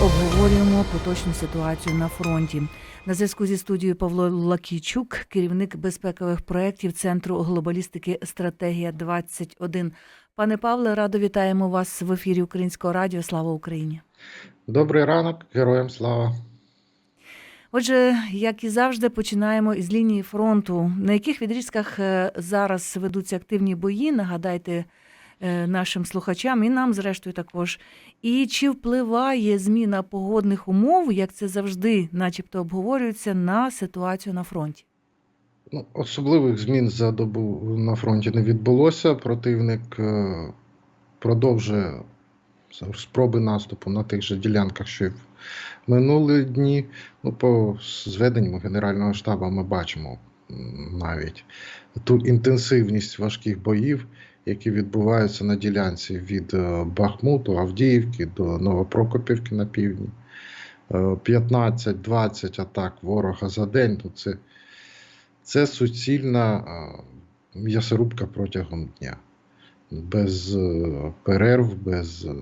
Обговорюємо поточну ситуацію на фронті. На зв'язку зі студією Павло Лакійчук, керівник безпекових проєктів Центру глобалістики Стратегія 21 Пане Павле, радо вітаємо вас в ефірі Українського радіо. Слава Україні! Добрий ранок, героям слава. Отже, як і завжди, починаємо із лінії фронту. На яких відрізках е, зараз ведуться активні бої? Нагадайте нашим слухачам і нам, зрештою, також. І чи впливає зміна погодних умов, як це завжди, начебто, обговорюється, на ситуацію на фронті? Ну, особливих змін за добу на фронті не відбулося. Противник е, продовжує спроби наступу на тих же ділянках, що й в минулі дні. Ну, по зведенню Генерального штабу ми бачимо навіть ту інтенсивність важких боїв, які відбуваються на ділянці від е, Бахмуту, Авдіївки до Новопрокопівки на півдні. Е, 15-20 атак ворога за день. То це, це суцільна е, м'ясорубка протягом дня. Без е, перерв, без е,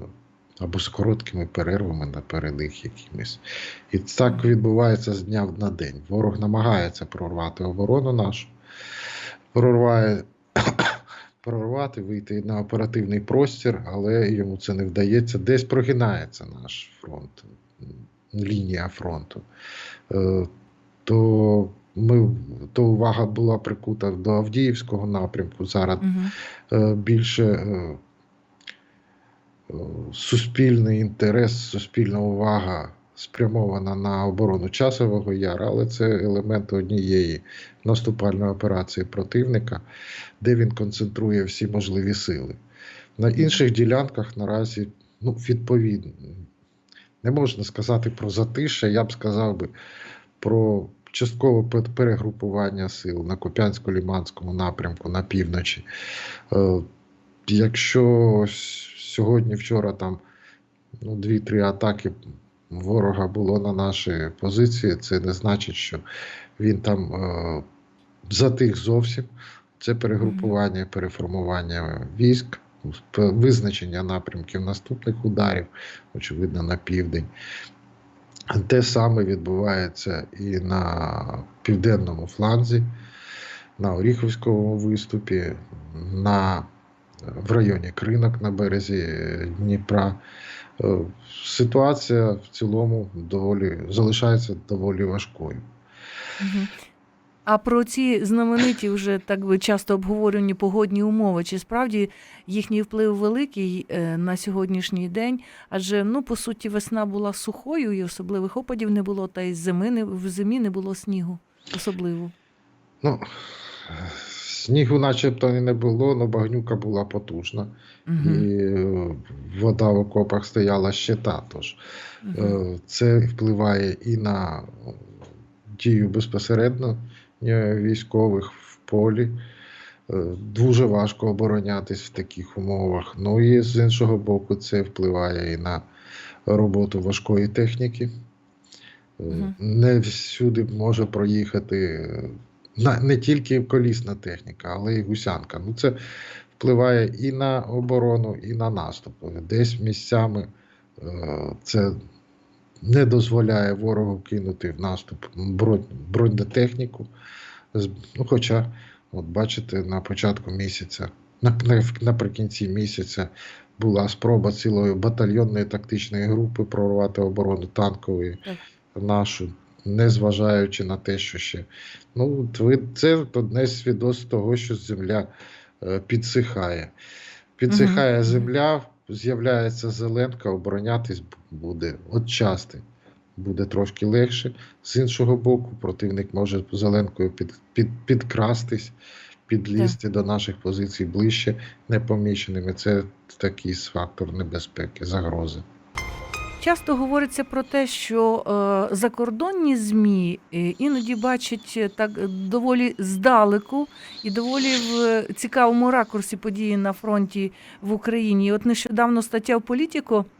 або з короткими перервами на передих якимись. І так відбувається з дня на день. Ворог намагається прорвати оборону нашу, прорває, прорвати, вийти на оперативний простір, але йому це не вдається. Десь прогинається наш фронт, лінія фронту. Е, То ми то увага була прикута до Авдіївського напрямку. Зараз Угу. більше е, суспільний інтерес, суспільна увага спрямована на оборону часового яру, але це елемент однієї наступальної операції противника, де він концентрує всі можливі сили. На інших ділянках наразі ну, відповідно. Не можна сказати про затише, я б сказав би про часткове перегрупування сил на Куп'янсько-Ліманському напрямку на півночі. Е, Якщо сьогодні, вчора там ну, 2-3 атаки ворога було на наші позиції, це не значить, що він там е, затих зовсім. Це перегрупування, переформування військ, визначення напрямків наступних ударів, очевидно, на південь. Те саме відбувається і на південному фланзі, на Оріховському виступі, на, в районі Кринок на березі Дніпра. Е, Ситуація в цілому доволі залишається доволі важкою. Угу. А про ці знамениті вже так би часто обговорені погодні умови, чи справді їхній вплив великий е, на сьогоднішній день? Адже ну по суті весна була сухою і особливих опадів не було, та й зими не в зимі не було снігу особливо. Ну, снігу начебто і не було, але багнюка була потужна. Угу. І е, вода в окопах стояла ще та. Тож Угу. Е, Це впливає і на дію безпосередньо е, військових в полі. Е, Дуже важко оборонятись в таких умовах. Ну і з іншого боку, це впливає і на роботу важкої техніки. Е, Мгм. Не всюди може проїхати е, не тільки колісна техніка, але й гусянка. Ну, це впливає і на оборону, і на наступ. Десь місцями е, це не дозволяє ворогу кинути в наступ бронетехніку. Ну, хоча, от бачите, на початку місяця, на, на- наприкінці місяця була спроба цілої батальйонної тактичної групи прорвати оборону танкової нашу, незважаючи на те, що ще. Ну, це одне з свідоцтв того, що земля е, підсихає. Підсихає Мгм. земля, з'являється зеленка, оборонятись буде от части. Буде трошки легше. З іншого боку, противник може зеленкою під, під, підкрастись, підлізти до наших позицій ближче непоміченими. Це такий фактор небезпеки, загрози. Часто говориться про те, що е, закордонні ЗМІ е, іноді бачать е, так доволі здалеку і доволі в цікавому ракурсі події на фронті в Україні. І От нещодавно стаття в Політіко Е,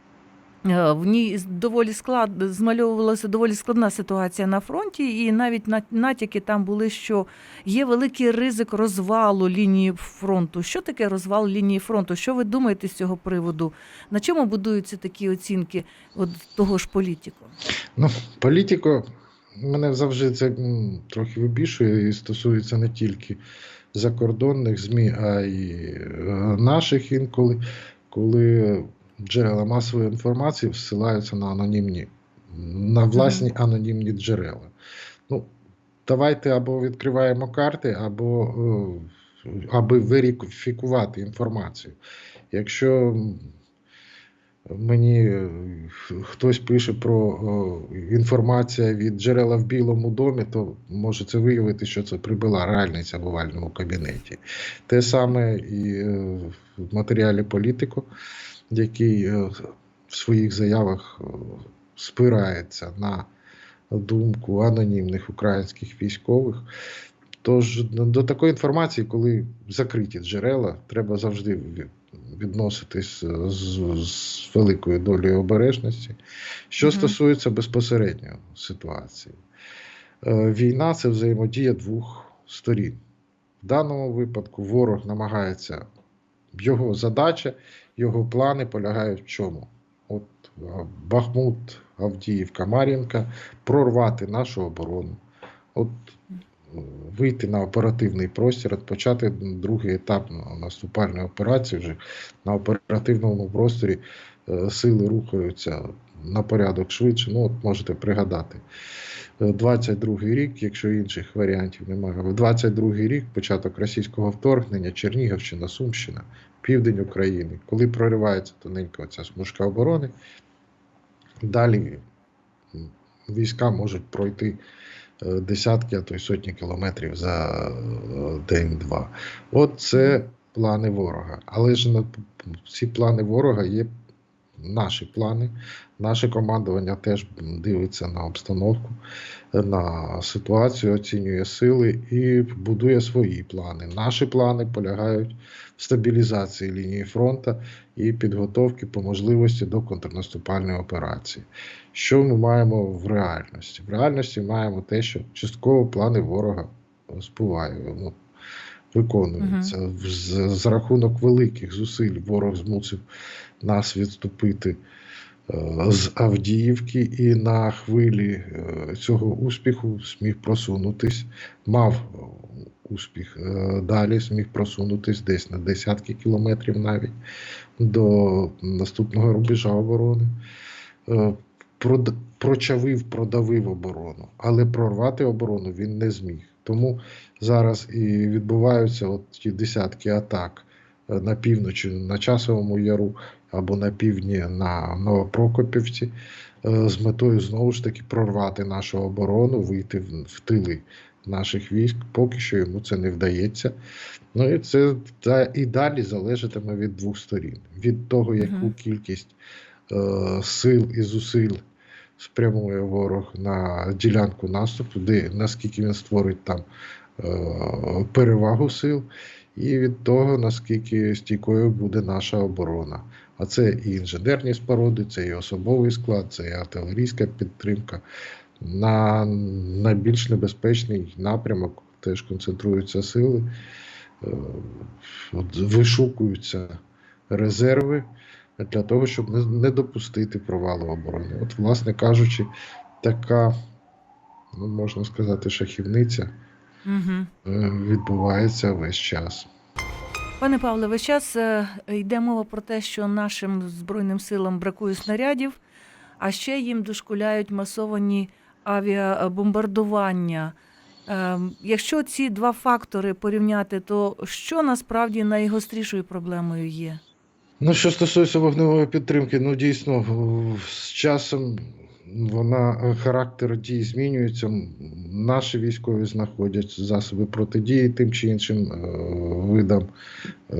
В ній доволі склад змальовувалася доволі складна ситуація на фронті, і навіть натяки там були, що є великий ризик розвалу лінії фронту. Що таке розвал лінії фронту? Що ви думаєте з цього приводу? На чому будуються такі оцінки от того ж політику? Ну, політико мене завжди це трохи вибішує і стосується не тільки закордонних ЗМІ, а й е, наших інколи, коли джерела масової інформації всилаються на анонімні, на власні анонімні джерела. Ну, давайте або відкриваємо карти, або е, аби верифікувати інформацію. Якщо мені е, хтось пише про о, інформація від джерела в Білому домі, то може це виявити, що це прибула реальниця в овальному кабінеті. Те саме і е, в матеріалі політику, який е, в своїх заявах е, спирається на думку анонімних українських військових. Тож до такої інформації, коли закриті джерела, треба завжди відноситись е, з, з великою долею обережності. Що Мгм. стосується безпосередньо ситуації, війна це взаємодія двох сторін. В даному випадку ворог намагається, його задача, його плани полягають в чому? От е, Бахмут, Авдіївка, Мар'їнка, прорвати нашу оборону. От е, вийти на оперативний простір, почати другий етап наступальної операції вже на оперативному просторі е, сили рухаються на порядок швидше. Ну, от можете пригадати. Е, 22-й рік, якщо інших варіантів немає, в 22-й рік початок російського вторгнення, Чернігівщина, Сумщина, південь України, коли проривається тоненька ця смужка оборони, далі війська можуть пройти е, десятки, а то й сотні кілометрів за е, день-два. От це плани ворога. Але ж на ці плани ворога є наші плани. Наше командування теж дивиться на обстановку, на ситуацію, оцінює сили і будує свої плани. Наші плани полягають в стабілізації лінії фронту і підготовки по можливості до контрнаступальної операції. Що ми маємо в реальності? В реальності маємо те, що частково плани ворога ну, виконуються. З, з рахунок великих зусиль ворог змусив нас відступити е, з Авдіївки і на хвилі е, цього успіху зміг просунутись, мав е, успіх далі, зміг просунутись десь на десятки кілометрів навіть до наступного рубежа оборони. Прочавив, продавив оборону, але прорвати оборону він не зміг. Тому зараз і відбуваються от ті десятки атак на півночі, на Часовому Яру або на півдні на Новопрокопівці е, з метою знову ж таки прорвати нашу оборону, вийти в, в тили наших військ. Поки що йому це не вдається. Ну і це і далі залежатиме від двох сторін: від того, яку кількість е, сил і зусиль спрямує ворог на ділянку наступу, де наскільки він створить там е, перевагу сил, і від того, наскільки стійкою буде наша оборона. А це і інженерні споруди, це і особовий склад, це і артилерійська підтримка. На найбільш небезпечний напрямок теж концентруються сили, е, вишукуються резерви для того, щоб не допустити провалу оборони. От, власне кажучи, така, ну, можна сказати, шахівниця Угу. відбувається весь час. Пане Павле, весь час е, йде мова про те, що нашим збройним силам бракує снарядів, а ще їм дошкуляють масовані авіабомбардування. Е, Якщо ці два фактори порівняти, то що насправді найгострішою проблемою є? Ну, що стосується вогневої підтримки, ну дійсно з часом вона е, характер дій змінюється. Наші військові знаходять засоби протидії тим чи іншим е, видам е,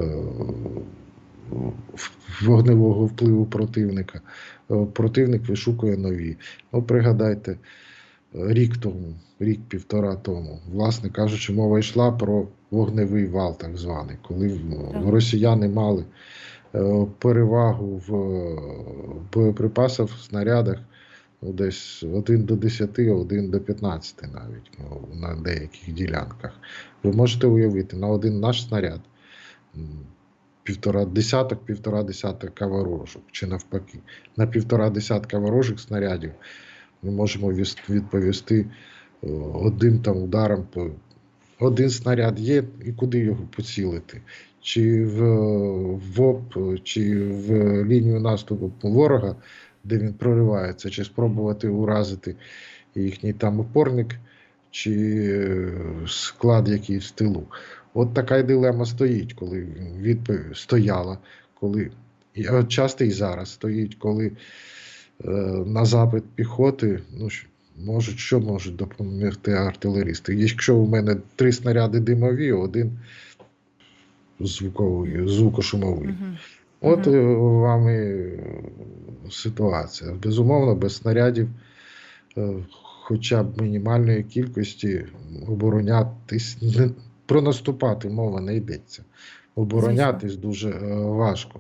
вогневого впливу противника. Противник вишукує нові. Ну, пригадайте, рік тому, рік-півтора тому, власне кажучи, мова йшла про вогневий вал, так званий, коли Так. росіяни мали перевагу в боєприпасах, в снарядах десь 1 до 10, 1 до 15 навіть ну, на деяких ділянках. Ви можете уявити, на один наш снаряд півтора десяток, півтора десятка ворожок, чи навпаки. На півтора десятка ворожих снарядів ми можемо відповісти одним там ударом по один снаряд є, і куди його поцілити? Чи в, в ОП, чи в лінію наступу ворога, де він проривається, чи спробувати уразити їхній там опорник, чи е, склад якийсь в тилу. От така й дилема стоїть, коли відповідь стояла, коли часто і зараз стоїть, коли е, на запит піхоти, ну можуть, що можуть допомогти артилерісти. Якщо у мене три снаряди димові, один звуковий, звукошумовий. Мгм. От е, вам і е, ситуація. Безумовно, без снарядів, е, хоча б мінімальної кількості оборонятись не про наступати мова не йдеться. Оборонятись дуже е, важко.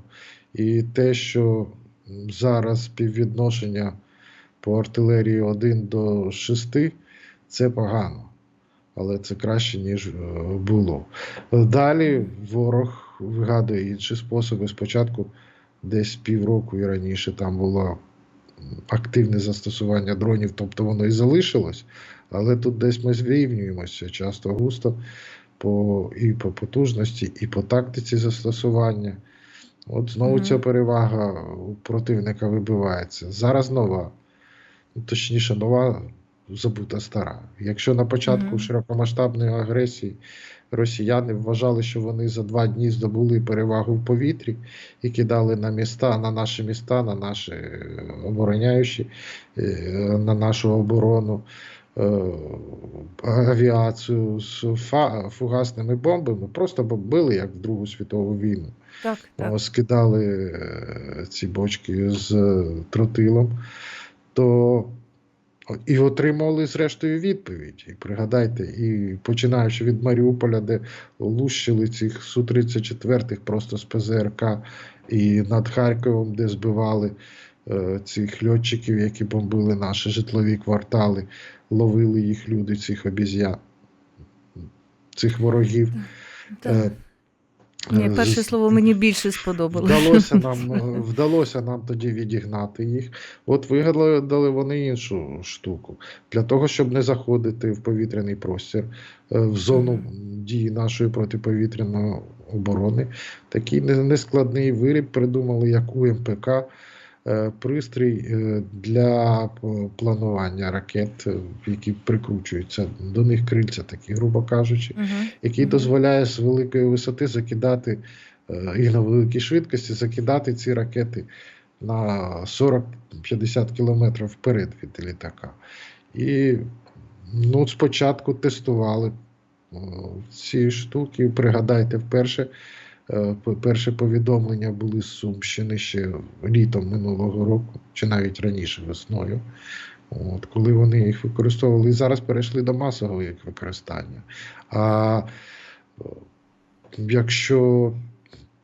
І те, що зараз співвідношення по артилерії 1 до 6, це погано. Але це краще, ніж було. Далі ворог вигадує інші способи. Спочатку десь півроку і раніше там було активне застосування дронів, тобто воно і залишилось, але тут десь ми зрівнюємося часто густо по, і по потужності, і по тактиці застосування. От знову Мгм. ця перевага у противника вибивається. Зараз нова, точніше, нова забута стара. Якщо на початку Мгм. широкомасштабної агресії росіяни вважали, що вони за два дні здобули перевагу в повітрі і кидали на міста, на наші міста, на наші е, обороняючі, е, на нашу оборону. е, Авіацію з фугасними бомбами просто бомбили як в Другу світову війну. Так, так. Скидали ці бочки з тротилом, то і отримали зрештою відповідь. І пригадайте, і починаючи від Маріуполя, де лущили цих Су-34 просто з ПЗРК, і над Харковом, де збивали е, цих льотчиків, які бомбили наші житлові квартали, ловили їх люди, цих обіз'ян, цих ворогів. Так. Е, Ні, е, перше слово мені більше сподобалося. Вдалося нам, е, вдалося нам тоді відігнати їх. От вигадали вони іншу штуку. Для того, щоб не заходити в повітряний простір, е, в зону дії нашої протиповітряної оборони. Такий нескладний виріб придумали як УМПК. Е, Пристрій е, для планування ракет, е, які прикручуються до них крильця, такі, грубо кажучи Мгм. який Мгм. дозволяє з великої висоти закидати е, і на великій швидкості закидати ці ракети на 40-50 кілометрів вперед від літака. І ну, спочатку тестували е, ці штуки. Пригадайте, вперше. Е, Перше повідомлення були з Сумщини ще літом минулого року, чи навіть раніше весною. От, коли вони їх використовували, і зараз перейшли до масового їх використання. А е, якщо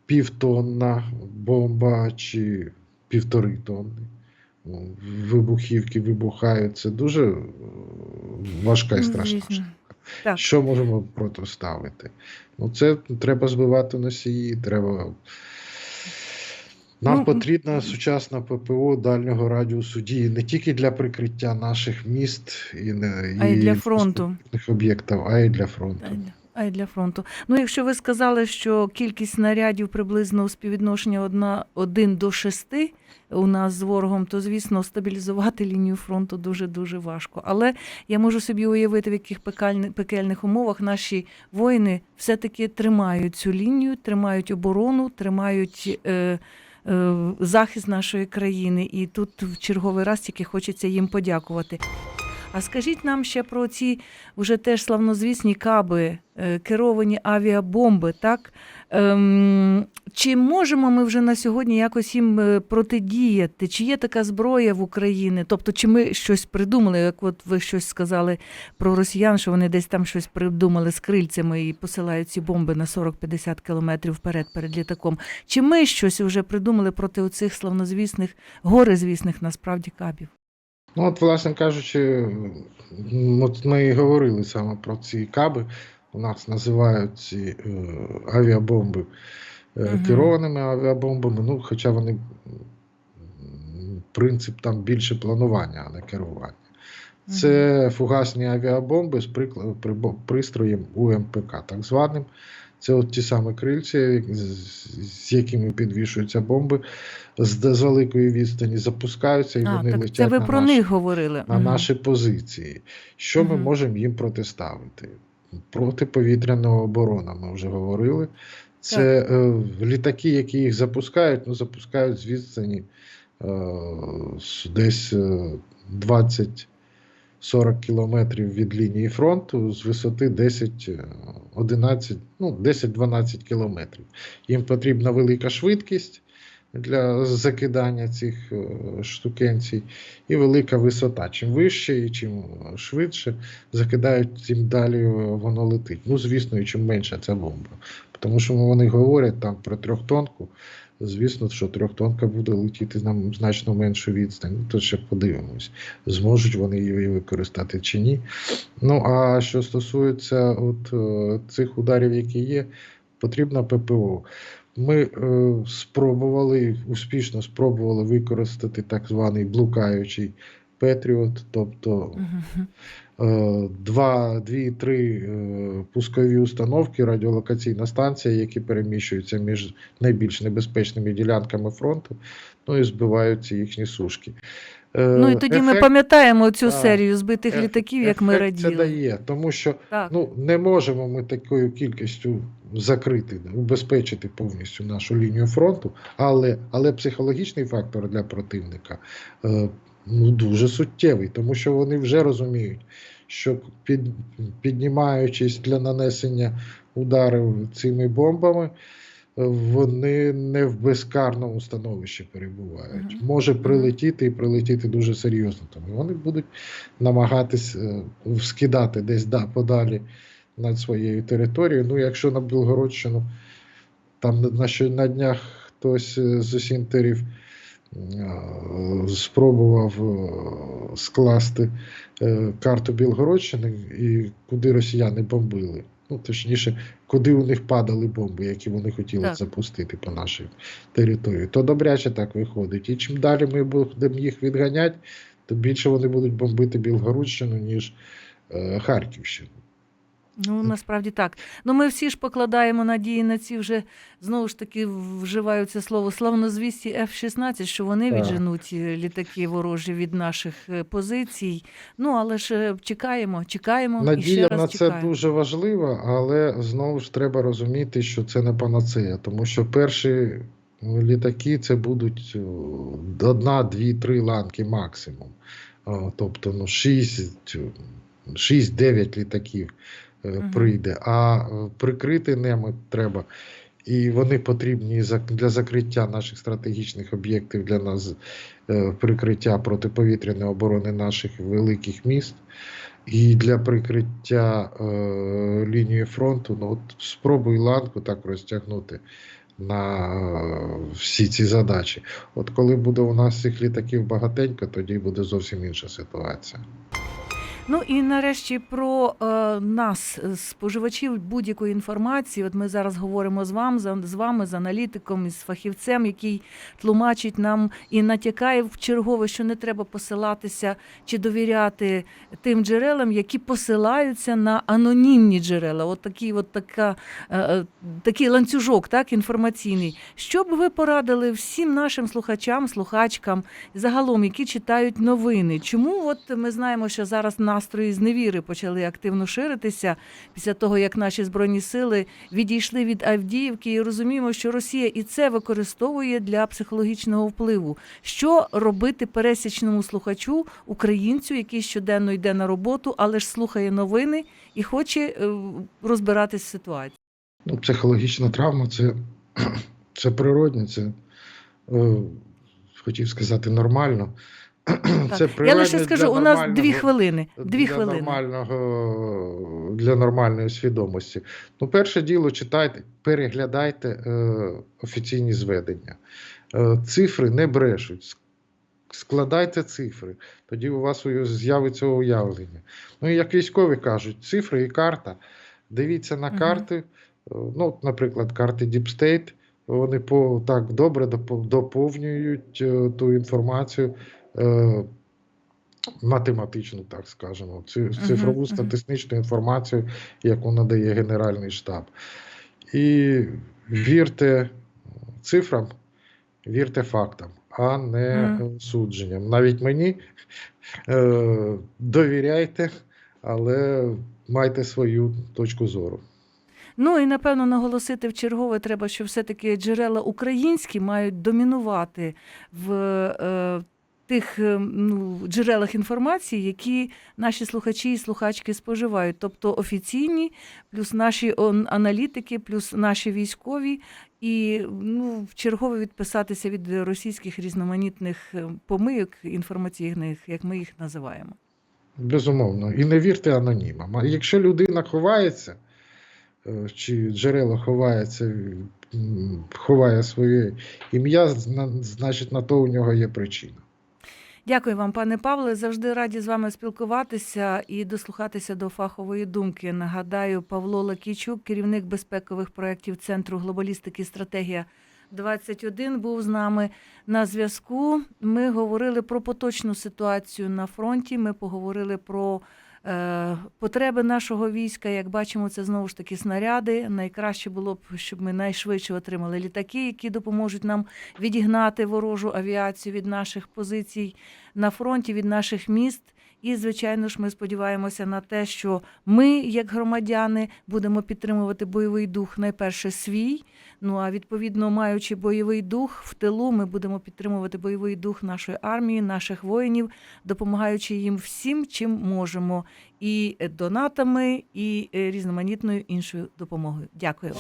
півтонна бомба чи півтори тонни ну, вибухівки вибухають, це дуже важка і Ну, страшна. Так. Що можемо протиставити? Ну, це треба збивати носії, треба. Нам Ну, потрібна сучасна ППО дальнього радіусу дії не тільки для прикриття наших міст і, не, А й для фронту. об'єктів, а й для фронту. А й для- фронту. Ну, якщо ви сказали, що кількість снарядів приблизно у співвідношенні 1 до 6 у нас з ворогом, то звісно стабілізувати лінію фронту дуже дуже важко. Але я можу собі уявити, в яких пекальни- пекельних умовах наші воїни все-таки тримають цю лінію, тримають оборону, тримають. Е, е, Захист нашої країни, і тут в черговий раз тільки хочеться їм подякувати. А скажіть нам ще про ці вже теж славнозвісні каби, е, керовані авіабомби, так? Ем, чи можемо ми вже на сьогодні якось їм е, протидіяти? Чи є така зброя в Україні? Тобто, чи ми щось придумали, як от ви щось сказали про росіян, що вони десь там щось придумали з крильцями і посилають ці бомби на 40-50 кілометрів вперед перед літаком? Чи ми щось вже придумали проти оцих славнозвісних, горизвісних насправді кабів? Ну, от, власне кажучи, от ми і говорили саме про ці каби. У нас називають ці е, авіабомби е, Мгм. керованими авіабомбами, ну, хоча вони принцип там більше планування, а не керування. Це фугасні авіабомби з пристроєм УМПК, так званим. Це от ті самі крильці, з якими підвішуються бомби, з великої відстані запускаються і а, вони так летять. Це ви на про наші, них говорили. На mm. наші позиції. Що mm. ми можемо їм протиставити? Протиповітряна оборона, ми вже говорили. Це е, літаки, які їх запускають, ну запускають з відстані е, десь е, 20 40 кілометрів від лінії фронту з висоти 10 11 е, ну 10-12 кілометрів. Їм потрібна велика швидкість для закидання цих е, штукенцій і велика висота. Чим вище і чим швидше закидають, тим далі е, воно летить. Ну, звісно, і чим менша ця бомба. Тому що вони говорять там про трьохтонку, Звісно, що трьохтонка буде летіти нам значно меншу відстань. Ну, то ще подивимось, зможуть вони її використати чи ні. Ну а що стосується от е, цих ударів, які є, потрібна ППО. Ми е, спробували, успішно спробували використати так званий блукаючий Петріот, тобто е, два, дві, три е, пускові установки, радіолокаційна станція, які переміщуються між найбільш небезпечними ділянками фронту, ну і збивають ці їхні сушки. Е, Ну і тоді ми пам'ятаємо цю серію збитих еф- літаків, як ми ефект Це дає, тому що Так. ну, не можемо ми такою кількістю закрити, убезпечити повністю нашу лінію фронту, але, але психологічний фактор для противника ну, дуже суттєвий, тому що вони вже розуміють, що під, піднімаючись для нанесення ударів цими бомбами, вони не в безкарному становищі перебувають. Мгм. Може прилетіти і прилетіти дуже серйозно. Тому вони будуть намагатись е, скидати десь да, подалі над своєю територією. Ну, якщо на Білгородщину, там на, на, на днях хтось е, з осінтерів спробував е, скласти е, карту Білгородщини і куди росіяни бомбили. Ну, точніше, куди у них падали бомби, які вони хотіли Так. запустити по нашій території, то добряче так виходить. І чим далі ми будемо їх відганяти, то більше вони будуть бомбити Білгородщину, ніж е, Харківщину. Ну, насправді так. Ну, ми всі ж покладаємо надії на ці вже знову ж таки вживаю це слово славнозвісті F-16, що вони Так. відженуть е, літаки ворожі від наших е, позицій. Ну, але ж е, чекаємо, чекаємо і ще Надія раз на це чекаємо. дуже важлива, але знову ж треба розуміти, що це не панацея, тому що перші літаки це будуть одна, дві, три ланки максимум. Тобто ну, 6, 6-9 літаків. Прийде, а е, прикрити ними треба. І вони потрібні для закриття наших стратегічних об'єктів, для нас е, прикриття протиповітряної оборони наших великих міст. І для прикриття е, лінії фронту, ну от спробуй ланку так розтягнути на е, всі ці задачі. От коли буде у нас цих літаків багатенько, тоді буде зовсім інша ситуація. Ну і нарешті про е, нас, е, споживачів будь-якої інформації. От ми зараз говоримо з вами, з, з вами, з аналітиком, із фахівцем, який тлумачить нам і натякає в чергове, що не треба посилатися чи довіряти тим джерелам, які посилаються на анонімні джерела. От такий, от така, е, е, такий ланцюжок, так інформаційний. Що б ви порадили всім нашим слухачам, слухачкам, загалом, які читають новини? Чому от ми знаємо, що зараз нас настрої зневіри почали активно ширитися після того, як наші збройні сили відійшли від Авдіївки, і розуміємо, що Росія і це використовує для психологічного впливу. Що робити пересічному слухачу, українцю, який щоденно йде на роботу, але ж слухає новини і хоче е, розбиратись в ситуації? Ну, психологічна травма це, це природне, це е, хотів сказати нормально. Це Я лише скажу, у нас дві хвилини. Дві для хвилини. Нормального, для нормальної свідомості. Ну, перше діло, читайте, переглядайте е, офіційні зведення. Е, цифри не брешуть. Складайте цифри, тоді у вас з'явиться уявлення. Ну і як військові кажуть, цифри і карта. Дивіться на карти. е, Ну, наприклад, карти Deep State, вони по, так добре доповнюють е, ту інформацію. Е, математичну, так скажемо, ци- Мгм, цифрову статистичну інформацію, яку надає Генеральний штаб. І вірте цифрам, вірте фактам, а не Мгм. е, судженням. Навіть мені е, довіряйте, але майте свою точку зору. Ну і напевно наголосити в чергове треба, що все-таки джерела українські мають домінувати в е, тих е, ну, джерелах інформації, які наші слухачі і слухачки споживають. Тобто офіційні, плюс наші аналітики, плюс наші військові, і ну, в чергове відписатися від російських різноманітних е, помийок інформаційних, як ми їх називаємо. Безумовно. І не вірте анонімам. А якщо людина ховається, е, чи джерело ховається, ховає своє ім'я, значить на то у нього є причина. Дякую вам, пане Павле. Завжди раді з вами спілкуватися і дослухатися до фахової думки. Нагадаю, Павло Лакійчук, керівник безпекових проєктів Центру глобалістики Стратегія 21 був з нами на зв'язку. Ми говорили про поточну ситуацію на фронті. Ми поговорили про потреби нашого війська. Як бачимо, це знову ж таки снаряди. Найкраще було б, щоб ми найшвидше отримали літаки, які допоможуть нам відігнати ворожу авіацію від наших позицій на фронті, від наших міст. І, звичайно ж, ми сподіваємося на те, що ми, як громадяни, будемо підтримувати бойовий дух найперше свій. Ну а відповідно, маючи бойовий дух в тилу, ми будемо підтримувати бойовий дух нашої армії, наших воїнів, допомагаючи їм всім, чим можемо, і донатами, і е, різноманітною іншою допомогою. Дякую.